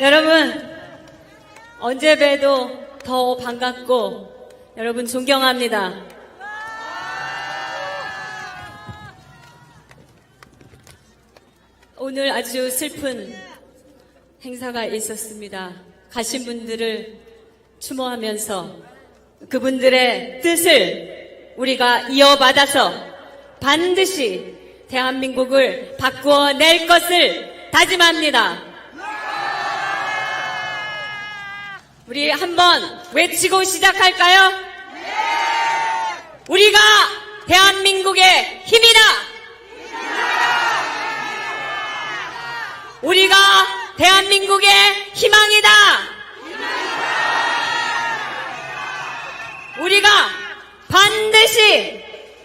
여러분, 언제 봬도 더 반갑고, 여러분 존경합니다. 오늘 아주 슬픈 행사가 있었습니다. 가신 분들을 추모하면서 그분들의 뜻을 우리가 이어받아서 반드시 대한민국을 바꾸어 낼 것을 다짐합니다. 우리 한번 외치고 시작할까요? 우리가 대한민국의 힘이다! 우리가 대한민국의 희망이다! 우리가 반드시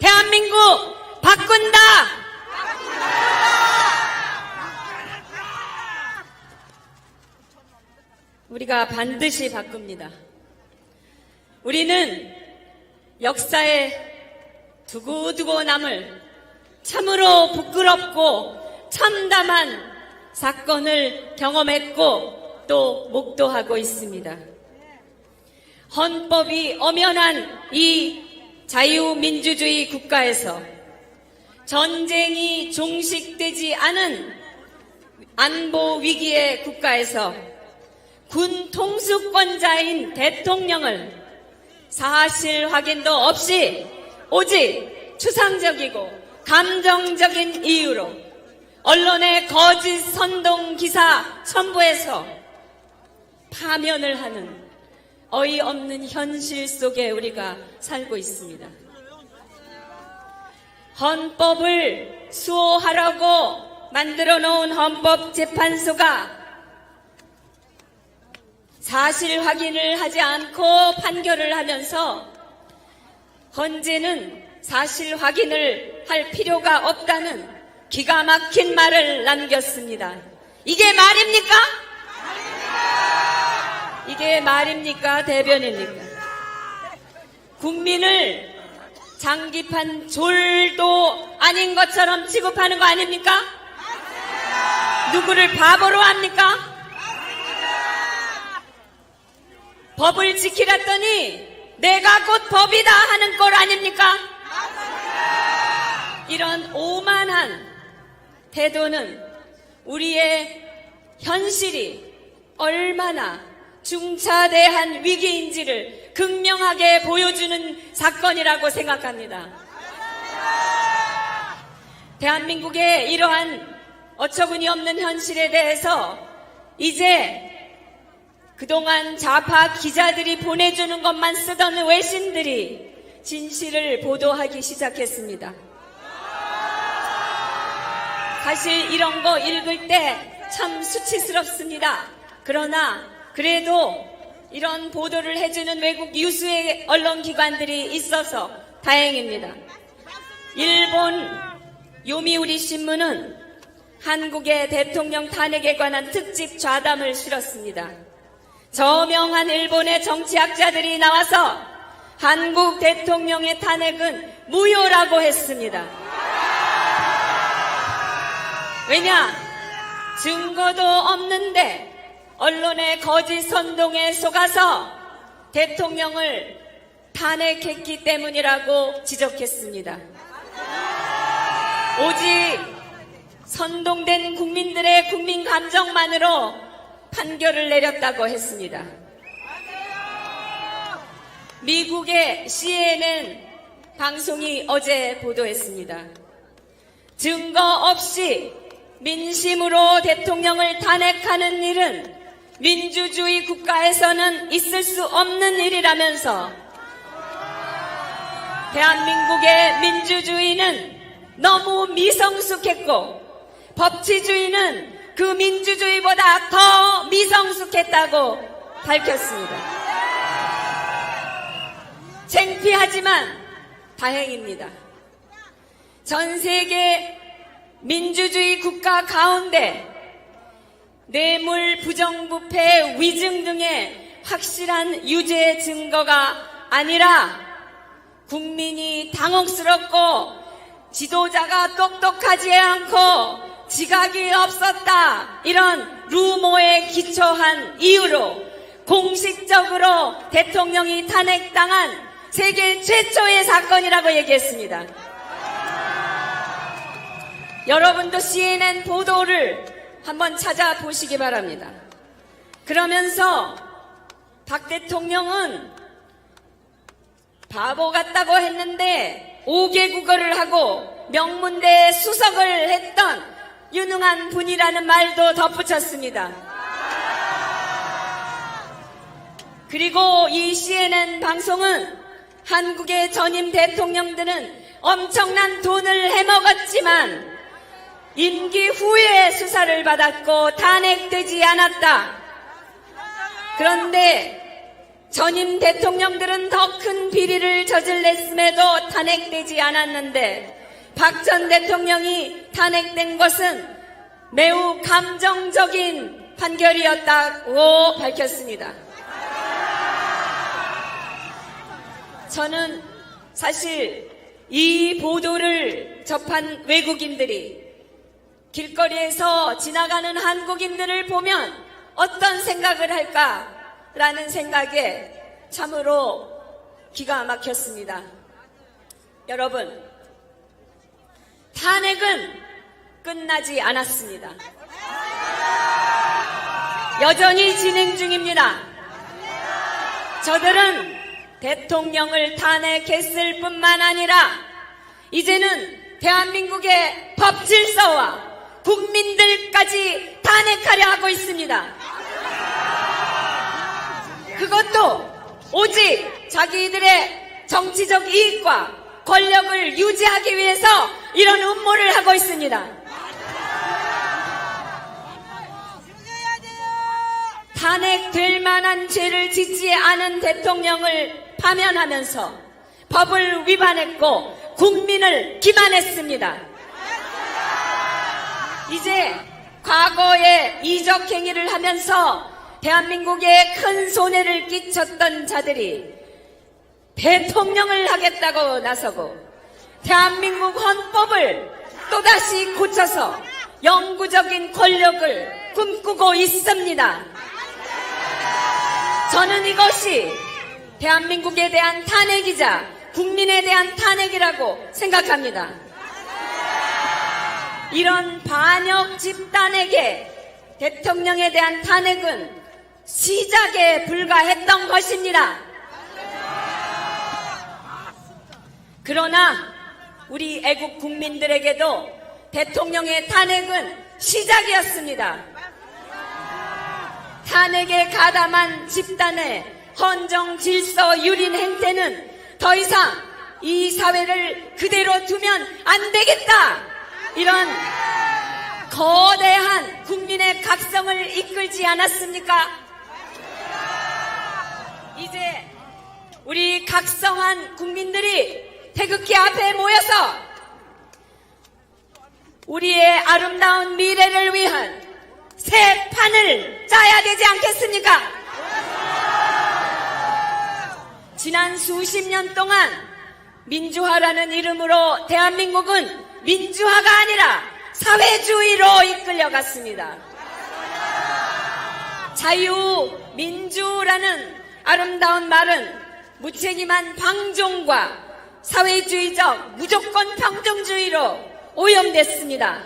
대한민국 바꾼다! 우리가 반드시 바꿉니다. 우리는 역사에 두고두고 남을 참으로 부끄럽고 참담한 사건을 경험했고 또 목도하고 있습니다. 헌법이 엄연한 이 자유민주주의 국가에서 전쟁이 종식되지 않은 안보 위기의 국가에서 군 통수권자인 대통령을 사실 확인도 없이 오직 추상적이고 감정적인 이유로 언론의 거짓 선동 기사 첨부해서 파면을 하는 어이없는 현실 속에 우리가 살고 있습니다. 헌법을 수호하라고 만들어 놓은 헌법재판소가 사실 확인을 하지 않고 판결을 하면서 헌재는 사실 확인을 할 필요가 없다는 기가 막힌 말을 남겼습니다. 이게 말입니까? 이게 말입니까? 대변입니까? 국민을 장기판 졸도 아닌 것처럼 취급하는 거 아닙니까? 누구를 바보로 합니까? 법을 지키랬더니 내가 곧 법이다 하는 꼴 아닙니까? 이런 오만한 태도는 우리의 현실이 얼마나 중차대한 위기인지를 극명하게 보여주는 사건이라고 생각합니다. 대한민국의 이러한 어처구니 없는 현실에 대해서 이제 그동안 좌파 기자들이 보내주는 것만 쓰던 외신들이 진실을 보도하기 시작했습니다. 사실 이런 거 읽을 때 참 수치스럽습니다. 그러나 그래도 이런 보도를 해주는 외국 유수의 언론기관들이 있어서 다행입니다. 일본 요미우리 신문은 한국의 대통령 탄핵에 관한 특집 좌담을 실었습니다. 저명한 일본의 정치학자들이 나와서 한국 대통령의 탄핵은 무효라고 했습니다. 왜냐? 증거도 없는데 언론의 거짓 선동에 속아서 대통령을 탄핵했기 때문이라고 지적했습니다. 오직 선동된 국민들의 국민 감정만으로 판결을 내렸다고 했습니다. 미국의 CNN 방송이 어제 보도했습니다. 증거 없이 민심으로 대통령을 탄핵하는 일은 민주주의 국가에서는 있을 수 없는 일이라면서 대한민국의 민주주의는 너무 미성숙했고 법치주의는 그 민주주의보다 더 미성숙했다고 밝혔습니다. 창피하지만 다행입니다. 전 세계 민주주의 국가 가운데 뇌물 부정부패 위증 등의 확실한 유죄 증거가 아니라 국민이 당혹스럽고 지도자가 똑똑하지 않고 지각이 없었다 이런 루모에 기초한 이유로 공식적으로 대통령이 탄핵당한 세계 최초의 사건이라고 얘기했습니다. 여러분도 CNN 보도를 한번 찾아보시기 바랍니다. 그러면서 박 대통령은 바보 같다고 했는데 5개 국어를 하고 명문대 수석을 했던 유능한 분이라는 말도 덧붙였습니다. 그리고 이 CNN 방송은 한국의 전임 대통령들은 엄청난 돈을 해먹었지만 임기 후에 수사를 받았고 탄핵되지 않았다. 그런데 전임 대통령들은 더 큰 비리를 저질렀음에도 탄핵되지 않았는데 박 전 대통령이 탄핵된 것은 매우 감정적인 판결이었다고 밝혔습니다. 저는 사실 이 보도를 접한 외국인들이 길거리에서 지나가는 한국인들을 보면 어떤 생각을 할까라는 생각에 참으로 기가 막혔습니다. 여러분, 탄핵은 끝나지 않았습니다. 여전히 진행 중입니다. 저들은 대통령을 탄핵했을 뿐만 아니라 이제는 대한민국의 법 질서와 국민들까지 탄핵하려 하고 있습니다. 그것도 오직 자기들의 정치적 이익과 권력을 유지하기 위해서 이런 음모를 하고 있습니다. 탄핵될 만한 죄를 짓지 않은 대통령을 파면하면서 법을 위반했고 국민을 기만했습니다. 이제 과거에 이적 행위를 하면서 대한민국에 큰 손해를 끼쳤던 자들이 대통령을 하겠다고 나서고 대한민국 헌법을 또다시 고쳐서 영구적인 권력을 꿈꾸고 있습니다. 저는 이것이 대한민국에 대한 탄핵이자 국민에 대한 탄핵이라고 생각합니다. 이런 반역 집단에게 대통령에 대한 탄핵은 시작에 불과했던 것입니다. 그러나 우리 애국 국민들에게도 대통령의 탄핵은 시작이었습니다. 탄핵에 가담한 집단의 헌정 질서 유린 행태는 더 이상 이 사회를 그대로 두면 안 되겠다. 이런 거대한 국민의 각성을 이끌지 않았습니까? 이제 우리 각성한 국민들이 태극기 앞에 모여서 우리의 아름다운 미래를 위한 새 판을 짜야 되지 않겠습니까? 지난 수십 년 동안 민주화라는 이름으로 대한민국은 민주화가 아니라 사회주의로 이끌려갔습니다. 자유, 민주라는 아름다운 말은 무책임한 방종과 사회주의적 무조건 평등주의로 오염됐습니다.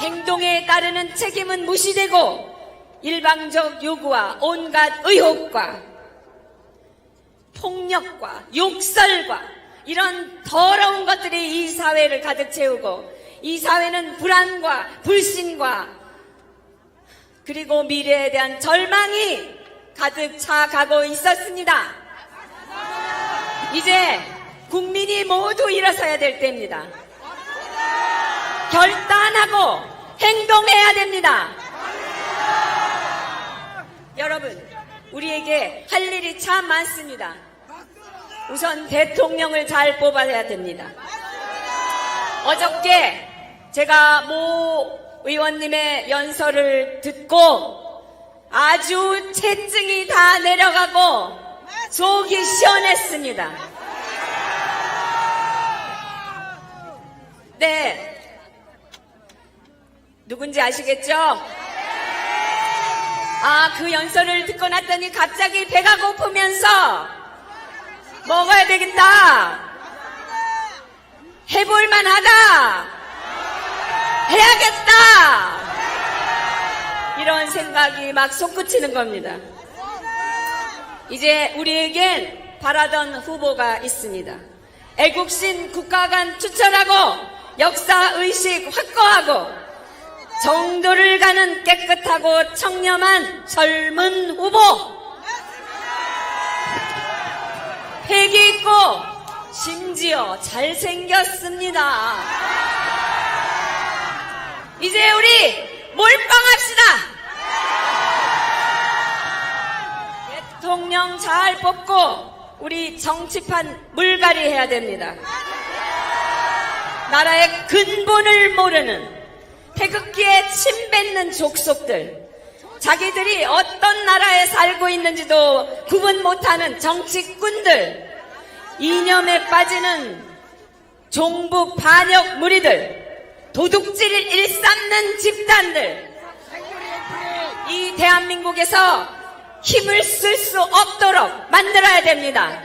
행동에 따르는 책임은 무시되고 일방적 요구와 온갖 의혹과 폭력과 욕설과 이런 더러운 것들이 이 사회를 가득 채우고 이 사회는 불안과 불신과 그리고 미래에 대한 절망이 가득 차가고 있었습니다. 이제 국민이 모두 일어서야 될 때입니다. 결단하고 행동해야 됩니다. 여러분, 우리에게 할 일이 참 많습니다. 우선 대통령을 잘 뽑아야 됩니다. 어저께 제가 모 의원님의 연설을 듣고 아주 체증이 다 내려가고 속이 시원했습니다. 네. 누군지 아시겠죠? 아, 그 연설을 듣고 났더니 갑자기 배가 고프면서 먹어야 되겠다. 해볼만 하다. 해야겠다. 이런 생각이 막 솟구치는 겁니다. 이제 우리에겐 바라던 후보가 있습니다. 애국신 국가관 추천하고 역사의식 확고하고 정도를 가는 깨끗하고 청렴한 젊은 후보 패기 있고 심지어 잘생겼습니다. 이제 우리 몰빵합시다. 대통령 잘 뽑고 우리 정치판 물갈이 해야 됩니다. 나라의 근본을 모르는 태극기에 침 뱉는 족속들, 자기들이 어떤 나라에 살고 있는지도 구분 못하는 정치꾼들, 이념에 빠지는 종북 반역 무리들, 도둑질 일삼는 집단들, 이 대한민국에서 힘을 쓸 수 없도록 만들어야 됩니다.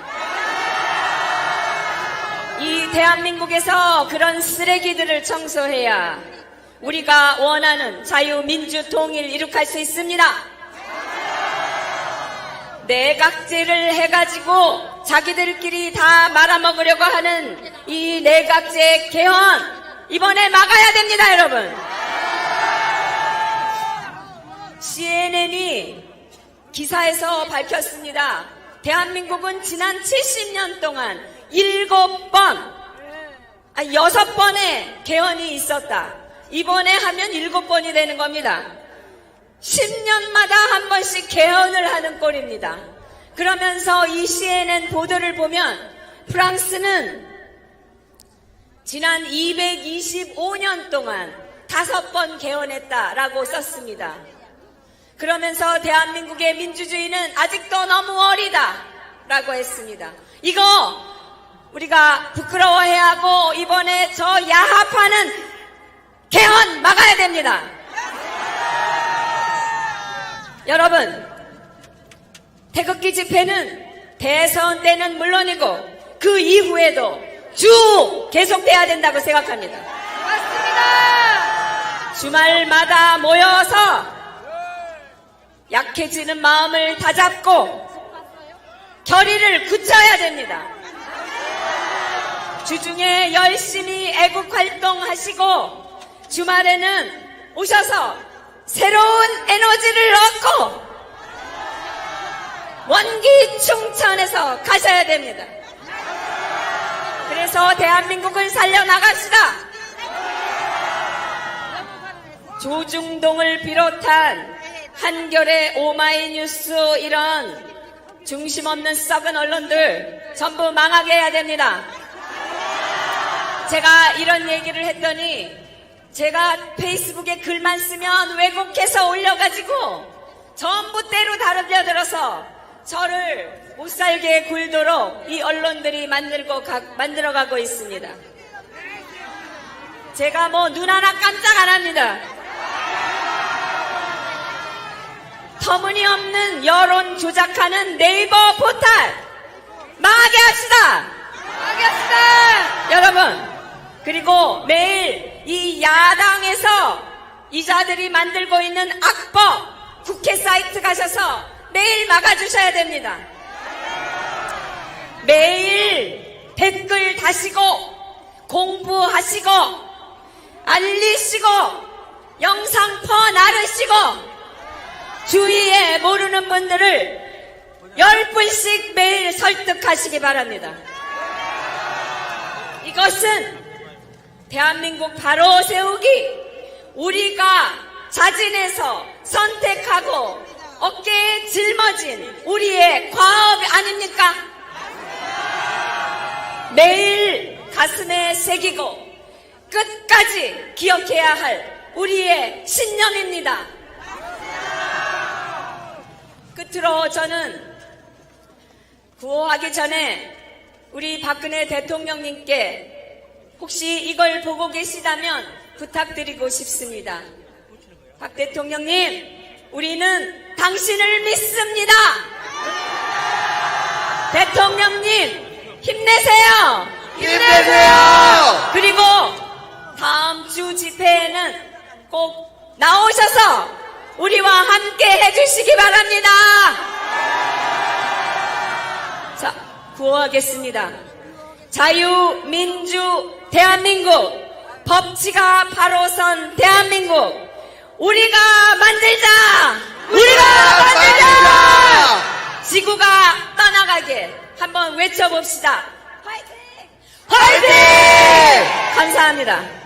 이 대한민국에서 그런 쓰레기들을 청소해야 우리가 원하는 자유 민주 통일 이룩할 수 있습니다. 내각제를 해가지고 자기들끼리 다 말아먹으려고 하는 이 내각제 개헌 이번에 막아야 됩니다, 여러분. CNN이 기사에서 밝혔습니다. 대한민국은 지난 70년 동안 7번, 아, 6번의 개헌이 있었다. 이번에 하면 7번이 되는 겁니다. 10년마다 한 번씩 개헌을 하는 꼴입니다. 그러면서 이 CNN 보도를 보면 프랑스는 지난 225년 동안 다섯 번 개헌했다라고 썼습니다. 그러면서 대한민국의 민주주의는 아직도 너무 어리다 라고 했습니다. 이거 우리가 부끄러워해야 하고 이번에 저 야합하는 개헌 막아야 됩니다. 여러분, 태극기 집회는 대선 때는 물론이고 그 이후에도 쭉 계속돼야 된다고 생각합니다. 맞습니다. 주말마다 모여서 약해지는 마음을 다잡고 결의를 굳혀야 됩니다. 주중에 열심히 애국 활동하시고 주말에는 오셔서 새로운 에너지를 얻고 원기 충천해서 가셔야 됩니다. 그래서 대한민국을 살려나갑시다. 조중동을 비롯한 한결의 오마이뉴스 이런 중심 없는 썩은 언론들 전부 망하게 해야 됩니다. 제가 이런 얘기를 했더니 제가 페이스북에 글만 쓰면 왜곡해서 올려가지고 전부 때로 다르려들어서 저를 못 살게 굴도록 이 언론들이 만들고 가- 만들어가고 있습니다. 제가 뭐 눈 하나 깜짝 안 합니다. 터무니없는 여론 조작하는 네이버 포탈 망하게 합시다. 망하게 합시다. 여러분 그리고 매일 이 야당에서 이자들이 만들고 있는 악법 국회 사이트 가셔서 매일 막아주셔야 됩니다. 매일 댓글 다시고 공부하시고 알리시고 영상 퍼 나르시고 주위에 모르는 분들을 열 분씩 매일 설득하시기 바랍니다. 이것은 대한민국 바로 세우기 우리가 자진해서 선택하고 어깨에 짊어진 우리의 과업 아닙니까? 매일 가슴에 새기고 끝까지 기억해야 할 우리의 신념입니다. 끝으로 저는 구호하기 전에 우리 박근혜 대통령님께 혹시 이걸 보고 계시다면 부탁드리고 싶습니다. 박 대통령님, 우리는 당신을 믿습니다. 대통령님, 힘내세요. 힘내세요! 그리고 다음 주 집회에는 꼭 나오셔서 우리와 함께 해주시기 바랍니다. 자, 구호하겠습니다. 자유, 민주, 대한민국. 법치가 바로 선 대한민국. 우리가 만들자! 우리가 만들자! 지구가 떠나가게 한번 외쳐봅시다. 화이팅! 화이팅! 감사합니다.